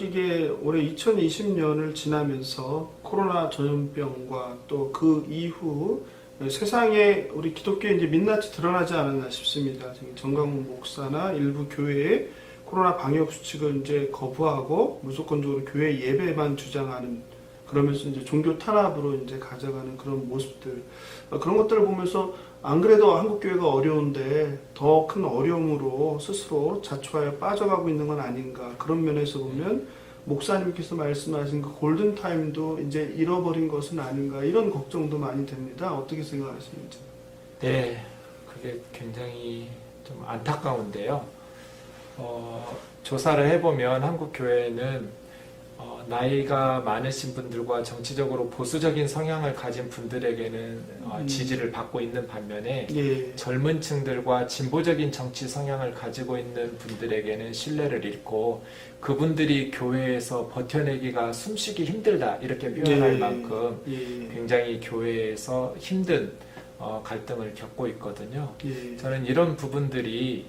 이게 올해 2020년을 지나면서 코로나 전염병과 또 그 이후 세상에 우리 기독교에 이제 민낯이 드러나지 않았나 싶습니다. 정강훈 목사나 일부 교회의 코로나 방역 수칙을 이제 거부하고 무조건적으로 교회 예배만 주장하는 그러면서 이제 종교 탄압으로 이제 가져가는 그런 모습들 어, 그런 것들을 보면서 안 그래도 한국 교회가 어려운데 더 큰 어려움으로 스스로 자초하여 빠져가고 있는 건 아닌가 그런 면에서 보면 목사님께서 말씀하신 그 골든 타임도 이제 잃어버린 것은 아닌가 이런 걱정도 많이 됩니다. 어떻게 생각하십니까? 네, 그게 굉장히 좀 안타까운데요. 어, 조사를 해보면 한국 교회는 어, 나이가 많으신 분들과 정치적으로 보수적인 성향을 가진 분들에게는 어, 음. 지지를 받고 있는 반면에 예, 젊은 층들과 진보적인 정치 성향을 가지고 있는 분들에게는 신뢰를 잃고 그분들이 교회에서 버텨내기가 숨쉬기 힘들다 이렇게 표현할 예, 만큼 예, 굉장히 교회에서 힘든 어, 갈등을 겪고 있거든요. 예, 저는 이런 부분들이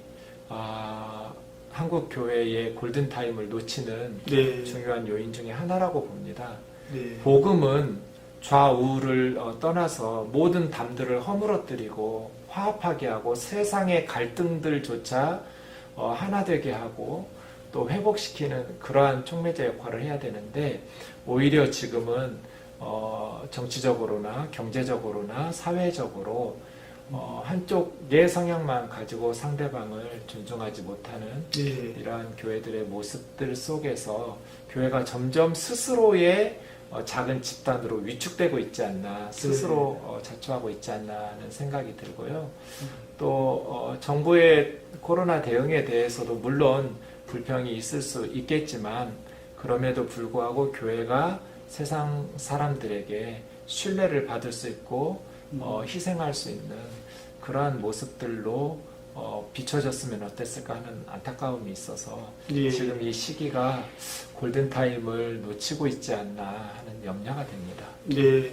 아, 한국 교회의 골든 타임을 놓치는 네, 중요한 요인 중에 하나라고 봅니다. 네, 복음은 좌우를 어, 떠나서 모든 담들을 허물어뜨리고 화합하게 하고 세상의 갈등들조차 어, 하나 되게 하고 또 회복시키는 그러한 촉매제 역할을 해야 되는데 오히려 지금은 어, 정치적으로나 경제적으로나 사회적으로 어, 한쪽의 성향만 가지고 상대방을 존중하지 못하는 예, 이러한 교회들의 모습들 속에서 교회가 점점 스스로의 어, 작은 집단으로 위축되고 있지 않나 스스로 어, 자초하고 있지 않나 하는 생각이 들고요. 또 어, 정부의 코로나 대응에 대해서도 물론 불평이 있을 수 있겠지만 그럼에도 불구하고 교회가 세상 사람들에게 신뢰를 받을 수 있고 어, 희생할 수 있는 그러한 모습들로 어, 비춰졌으면 어땠을까 하는 안타까움이 있어서 예. 지금 이 시기가 골든타임을 놓치고 있지 않나 하는 염려가 됩니다. 네.